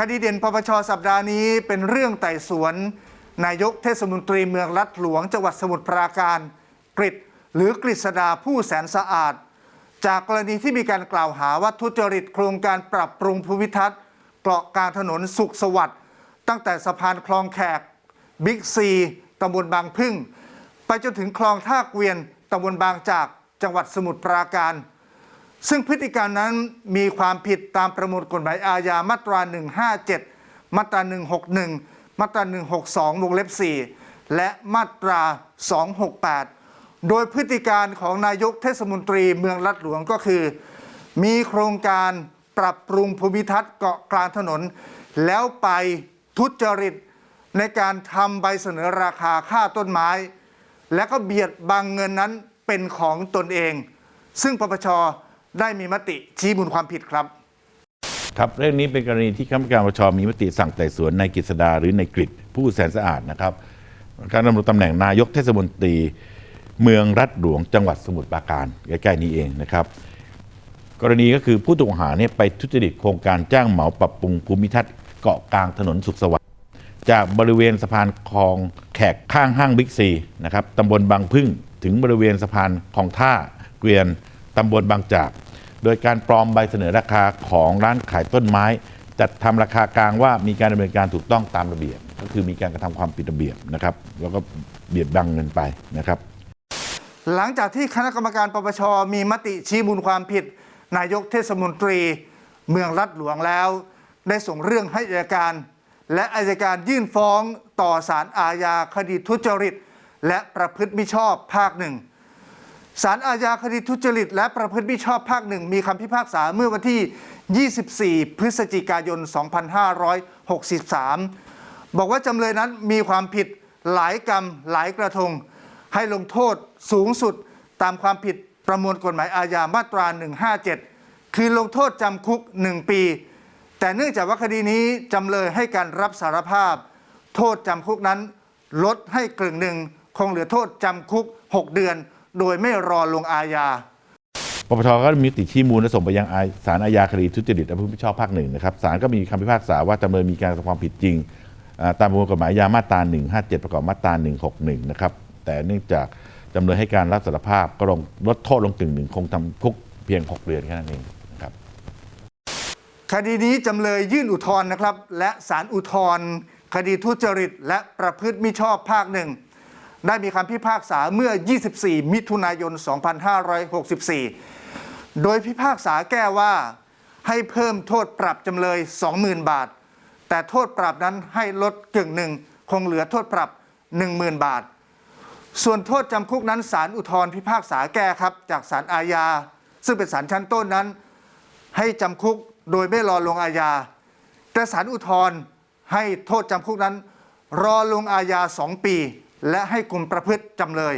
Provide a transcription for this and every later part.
คดีเด่นปปชสัปดาห์นี้เป็นเรื่องไต่สวน นายกเทศมนตรีเมืองลัดหลวงจังหวัดสมุทรปราการกฤษหรือกฤษดาผู้แสนสะอาด จากกรณีที่มีการกล่าวหาว่าทุจริตโครงการปรับปรุงภูมิทัศน์เกาะกลางถนนสุขสวัสดิ์ตั้งแต่สะพานคลองแขกบิ๊กซีตำบลบางพึ่ง ไปจนถึงคลองท่าเกวียนตำบลบางจากจังหวัดสมุทรปราการ ซึ่งพฤติการนั้นมีความผิดตามประมวลกฎหมายอาญามาตรา 157 มาตรา 161 มาตรา 162 วงเล็บ 4 และมาตรา 268 โดยพฤติการของนายกเทศมนตรีเมืองลัดหลวงก็คือ มีโครงการปรับปรุงภูมิทัศน์เกาะกลางถนน แล้วไปทุจริตในการทำใบเสนอราคาค่าต้นไม้ และก็เบียดบังเงินนั้นเป็นของตนเอง ซึ่งปปช ได้มีมติชี้มูลความผิดครับ ครับเรื่องนี้เป็นกรณีที่คณะกรรมการปชมีมติสั่งไต่สวนนายกฤษดาหรือนายกฤษผู้แสนสะอาดนะครับ การดำรงตำแหน่งนายกเทศมนตรี เมืองรัฐหลวงจังหวัดสมุทรปราการใกล้ๆนี้เองนะครับ กรณีก็คือผู้ต้องหาเนี่ยไปทุจริตโครงการจ้างเหมาปรับปรุงภูมิทัศน์เกาะกลางถนนสุขสวัสดิ์จากบริเวณสะพานคลองแขกข้างห้างบิ๊กซีนะครับตำบลบางพึ่งถึงบริเวณสะพานคลองท่าเกวียนตำบลบางจาก โดยการปลอมใบเสนอราคาของร้านขายต้นไม้ จัดทำราคากลางว่ามีการดำเนินการถูกต้องตามระเบียบ ก็คือมีการกระทำความผิดระเบียบนะครับ แล้วก็เบียดบังเงินไปนะครับ หลังจากที่คณะกรรมการปปชมีมติชี้มูลความผิด นายกเทศมนตรี เมืองรัฐหลวงแล้ว ได้ส่งเรื่องให้อัยการ และอัยการยื่นฟ้องต่อศาลอาญาคดีทุจริต และประพฤติมิชอบภาคหนึ่ง ศาลอาญาคดีทุจริต และประพฤติมิชอบภาคหนึ่งมีคำพิพากษาเมื่อวันที่ 24 พฤศจิกายน 2563 บอกว่าจำเลยนั้นมีความผิดหลายกรรมหลายกระทง ให้ลงโทษสูงสุดตามความผิดประมวลกฎหมายอาญามาตรา 157 คือลงโทษจำคุก 1 ปี แต่เนื่องจากว่าคดีนี้จำเลยให้การรับสารภาพ โทษจำคุกนั้นลดให้กึ่งหนึ่งคงเหลือโทษจำคุก 6 เดือน โดยไม่รอลงอาญาปปชก็มีมติชี้มูลและส่งไปยังอาศาลอาญาคดีทุจริตและผู้รับผิดชอบภาคหนึ่งนะครับศาลก็มีคำพิพากษาว่าจำเลยมีการกระทำความผิดจริงอ่าตามประมวลกฎหมายอาญามาตรา 157 ประกอบมาตรา 161 นะครับ แต่เนื่องจากจำเลยให้การรับสารภาพก็ลงลดโทษลงกึ่งหนึ่งคงทำคุกเพียง 6 เดือนแค่นั้นเองนะครับคดีนี้จำเลยยื่นอุทธรณ์นะครับ และศาลอุทธรณ์คดีทุจริต และประพฤติมิชอบภาคหนึ่ง ได้มีคำพิพากษาเมื่อ 24 มิถุนายน 2564 โดยพิพากษาแก้ว่าให้เพิ่มโทษปรับจำเลย 20,000 บาท แต่โทษปรับนั้นให้ลดกึ่งหนึ่งคงเหลือโทษปรับ 10,000 บาท ส่วนโทษจำคุกนั้นศาลอุทธรพิพากษาแก้ครับ จากศาลอาญา ซึ่งเป็นศาลชั้นต้นนั้น ให้จำคุกโดยไม่รอลงอาญา แต่ศาลอุทธรให้โทษจำคุกนั้น รอลงอาญา 2 ปี และให้กลุ่มประพฤติจำเลย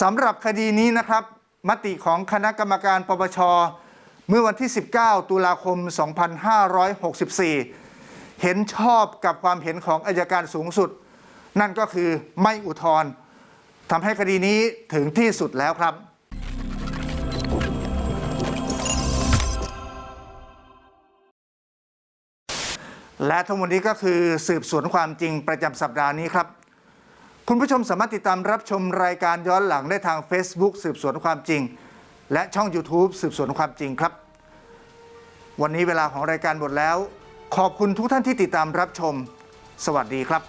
สำหรับคดีนี้นะครับ มติของคณะกรรมการปปชเมื่อวันที่ 19 ตุลาคม 2564 เห็นชอบกับความเห็นของอายการสูงสุด นั่นก็คือไม่อุทธรณ์ทำให้คดีนี้ถึงที่สุดแล้วครับและทั้งหมดนี้ก็คือสืบสวนความจริงประจำสัปดาห์นี้ครับ คุณผู้ชมสามารถติดตามรับชมรายการย้อนหลังได้ทาง Facebook สืบสวนความจริง และช่อง YouTube สืบสวนความจริงครับ วันนี้เวลาของรายการหมดแล้ว ขอบคุณทุกท่านที่ติดตามรับชม สวัสดีครับ